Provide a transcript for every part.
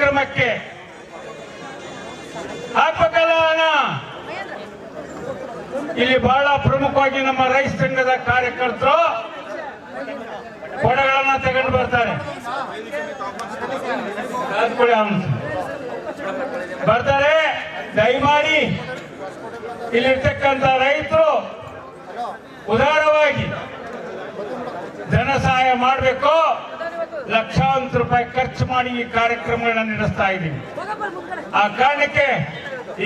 ಕಾರ್ಯಕ್ರಮಕ್ಕೆ ಅಪಕಲನ. ಇಲ್ಲಿ ಬಹಳ ಪ್ರಮುಖವಾಗಿ ನಮ್ಮ ರೈತ ಸಂಘದ ಕಾರ್ಯಕರ್ತರು ಕೊಡಗಳನ್ನ ತಗೊಂಡು ಬರ್ತಾರೆ. ಬರ್ತಾರೆ, ದಯಮಾಡಿ ಇಲ್ಲಿರ್ತಕ್ಕಂಥ ರೈತರು ಉದಾರವಾಗಿ ಧನ ಸಹಾಯ ಮಾಡಬೇಕು. ಲಕ್ಷಾಂತರ ರೂಪಾಯಿ ಖರ್ಚು ಮಾಡಿ ಈ ಕಾರ್ಯಕ್ರಮಗಳನ್ನ ನಡೆಸ್ತಾ ಇದ್ದೀವಿ. ಆ ಕಾರಣಕ್ಕೆ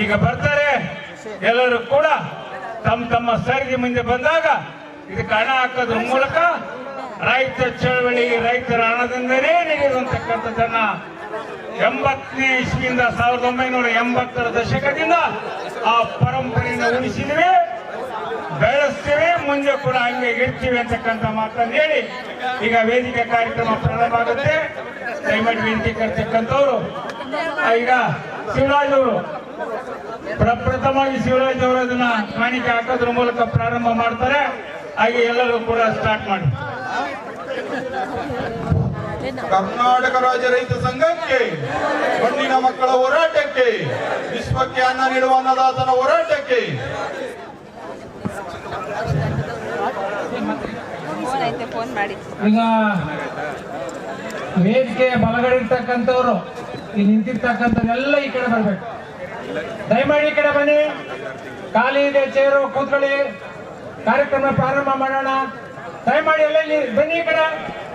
ಈಗ ಬರ್ತಾರೆ ಎಲ್ಲರೂ ಕೂಡ ತಮ್ಮ ತಮ್ಮ ಸರಿಗೆ ಮುಂದೆ ಬಂದಾಗ ಇದಕ್ಕೆ ಹಣ ಹಾಕೋದ್ರ ಮೂಲಕ ರೈತ ಚಳವಳಿ, ರೈತರ ಹಣದಿಂದಲೇ ನೀಡಿರುವಂತಕ್ಕಂಥದ್ದನ್ನ ಎಂಬತ್ತನೇ ಇಸ್ವಿಯಿಂದ ಸಾವಿರದ ಒಂಬೈನೂರ ಎಂಬತ್ತರ ದಶಕದಿಂದ ಆ ಪರಂಪರೆಯನ್ನು ಉಳಿಸಿದ್ವಿ ಬೆಳೆಸ್ತೀವಿ, ಮುಂದೆ ಕೂಡ ಹಂಗೆ ಇರ್ತೀವಿ ಅಂತಕ್ಕಂಥ ಮಾತನ್ನು ಹೇಳಿ. ಈಗ ವೇದಿಕೆ ಕಾರ್ಯಕ್ರಮ ಪ್ರಾರಂಭ ಆಗುತ್ತೆ ದಯಮಾಡಿ ವೇದಿಕೆ ಕರ್ತಕ್ಕಂಥವ್ರು ಈಗ ಶಿವರಾಜ್ ಅವರು ಪ್ರಪ್ರಥಮವಾಗಿ ಶಿವರಾಜ್ ಅವರು ಅದನ್ನ ಕಾಣಿಕೆ ಹಾಕೋದ್ರ ಮೂಲಕ ಪ್ರಾರಂಭ ಮಾಡ್ತಾರೆ. ಹಾಗೆ ಎಲ್ಲರೂ ಕೂಡ ಸ್ಟಾರ್ಟ್ ಮಾಡಿ. ಕರ್ನಾಟಕ ರಾಜ್ಯ ರೈತ ಸಂಘಕ್ಕೆ ಮಣ್ಣಿನ ಮಕ್ಕಳ ಹೋರಾಟಕ್ಕೆ, ವಿಶ್ವಕ್ಕೆ ಅನ್ನ ನೀಡುವ ಅನ್ನದಾತನ ಹೋರಾಟಕ್ಕೆ ಈಗ ವೇದಿಕೆ ಬಲಗಡೆ ಇರ್ತಕ್ಕಂಥವ್ರು, ಈ ನಿಂತಿರ್ತಕ್ಕಂಥವ್ರೆಲ್ಲ ಈ ಕಡೆ ಬರ್ಬೇಕು. ದಯಮಾಡಿ ಈ ಕಡೆ ಬನ್ನಿ. ಖಾಲಿ ಇದೆ, ಚೇರು, ಕೂತ್ಕೊಳ್ಳಿ. ಕಾರ್ಯಕ್ರಮ ಪ್ರಾರಂಭ ಮಾಡೋಣ. ದಯಮಾಡಿ ಎಲ್ಲ ಇಲ್ಲಿ ಬನ್ನಿ ಈ ಕಡೆ.